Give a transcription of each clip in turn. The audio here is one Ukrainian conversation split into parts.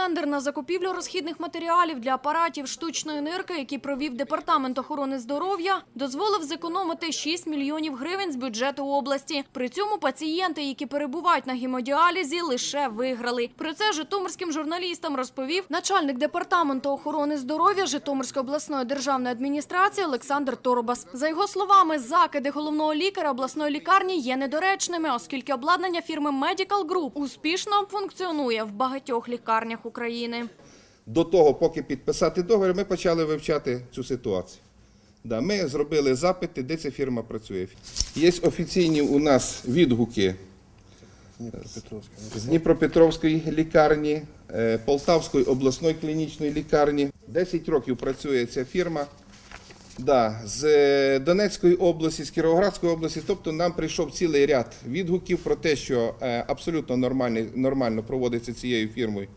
Тендер на закупівлю розхідних матеріалів для апаратів штучної нирки, який провів департамент охорони здоров'я, дозволив зекономити 6 мільйонів гривень з бюджету області. При цьому пацієнти, які перебувають на гемодіалізі, лише виграли. Про це житомирським журналістам розповів начальник департаменту охорони здоров'я Житомирської обласної державної адміністрації Олександр Торобас. За його словами, закиди головного лікаря обласної лікарні є недоречними, оскільки обладнання фірми Medical Group успішно функціонує в багатьох лікарнях України. До того, поки підписати договір, ми почали вивчати цю ситуацію. Да, ми зробили запити, де ця фірма працює. Є офіційні у нас відгуки з Дніпропетровської лікарні, е, Полтавської обласної клінічної лікарні. 10 років працює ця фірма. Да, з е, Донецької області, з Кіровоградської області, тобто нам прийшов цілий ряд відгуків про те, що е, абсолютно нормально проводиться цією фірмою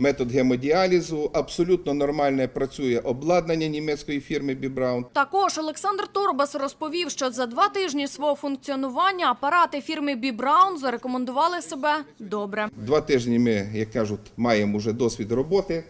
метод гемодіалізу, абсолютно нормальне працює обладнання німецької фірми Бібраун. Також Олександр Торбас розповів, що за два тижні свого функціонування апарати фірми Бі Браун зарекомендували себе добре. Два тижні ми, як кажуть, маємо вже досвід роботи.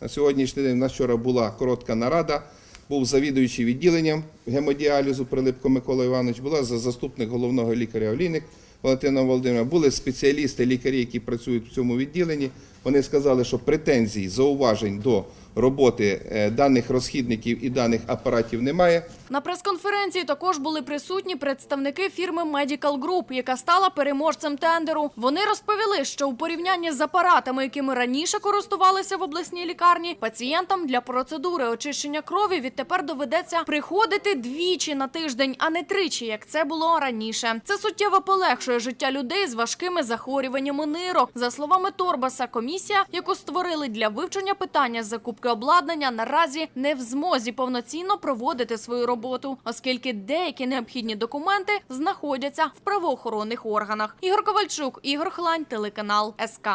На сьогоднішній день у нас вчора була коротка нарада. Був завідуючий відділенням гемодіалізу Прилипко Микола Іванович, була за- заступник головного лікаря Олійник Валентина Володимирівна. Були спеціалісти, лікарі, які працюють в цьому відділенні. Вони сказали, що претензій, зауважень до роботи е, даних розхідників і даних апаратів немає. На прес-конференції також були присутні представники фірми Medical Group, яка стала переможцем тендеру. Вони розповіли, що у порівнянні з апаратами, якими раніше користувалися в обласній лікарні, пацієнтам для процедури очищення крові відтепер доведеться приходити двічі на тиждень, а не тричі, як це було раніше. Це суттєво полегшує життя людей з важкими захворюваннями нирок. За словами Торбаса, комісія, яку створили для вивчення питання закупки обладнання, наразі не в змозі повноцінно проводити свою роботу, оскільки деякі необхідні документи знаходяться в правоохоронних органах. Ігор Ковальчук, Ігор Хлань, телеканал СК.